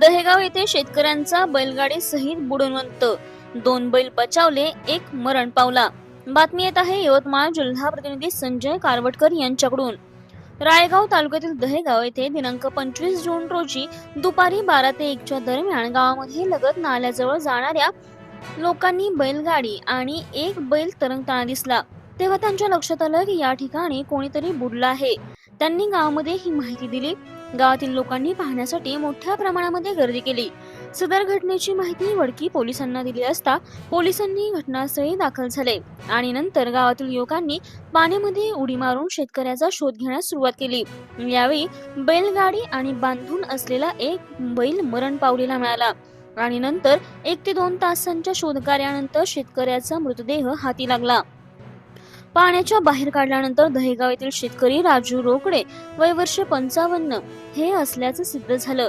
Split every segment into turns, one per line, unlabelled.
दहेगाव येथे शेतकऱ्यांचा बैलगाडी सहित बुडवंत दोन बैल बचावले एक मरण पावला. बातमी येत आहे यवतमाळ जिल्हा प्रतिनिधी संजय कारवटकर यांच्याकडून. रायगाव तालुक्यातील दहेगाव येथे दिनांक पंचवीस जून रोजी दुपारी बारा ते एकच्या दरम्यान गावामध्ये लगत नाल्याजवळ जाणाऱ्या लोकांनी बैलगाडी आणि एक बैल तरंगताना दिसला. तेव्हा त्यांच्या लक्षात आलं की या ठिकाणी कोणीतरी बुडला आहे. त्यांनी गावामध्ये ही माहिती दिली. गावातील लोकांनी पाहण्यासाठी मोठ्या प्रमाणामध्ये गर्दी केली. सदर घटनेची माहिती वडकी पोलिसांना दिली असता पोलिसांनी घटनास्थळी दाखल झाले आणि नंतर गावातील युवकांनी पाण्यामध्ये उडी मारून शेतकऱ्याचा शोध घेण्यास सुरुवात केली. यावेळी बैलगाडी आणि बांधून असलेला एक बैल मरण पावलेला मिळाला आणि नंतर एक ते दोन तासांच्या शोधकार्यानंतर शेतकऱ्याचा मृतदेह हाती लागला. पाण्याच्या बाहेर काढल्यानंतर दहेगाव येथील शेतकरी राजू रोकडे वय वर्ष पंचावन्न हे असल्याचं सिद्ध झालं.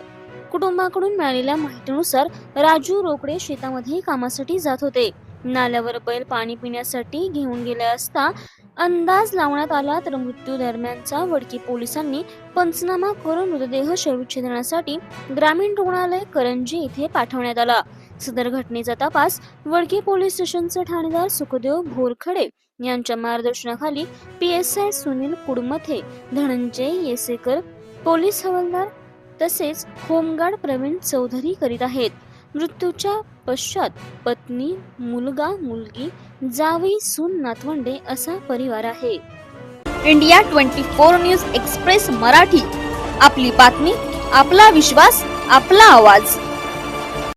कुटुंबाकडून मिळालेल्या माहितीनुसार राजू रोकडे शेतामध्ये कामासाठी जात होते. नाल्यावर बैल पाणी पिण्यासाठी घेऊन गेले असता अंदाज लावण्यात आला तर मृत्यू दरम्यानचा वडकी पोलिसांनी पंचनामा करून मृतदेह शवविच्छेदनासाठी ग्रामीण रुग्णालय करंजी येथे पाठवण्यात आला. सदर घटनेचा तपास वडकी पोलीस स्टेशनचे ठाणेदार सुखदेव भोरखडे यांच्या मार्गदर्शनाखाली P S I Sunil Kudmathe Dhananjay Yesekar police हवालदार तसेच होमगार्ड प्रवीण चौधरी करीत आहेत. मृत्यूच्या पश्चात पत्नी मुलगा मुलगी जावई सून नातवंडे असा परिवार आहे.
India twenty four news express Marathi. आपली बातमी आपला विश्वास आपला आवाज.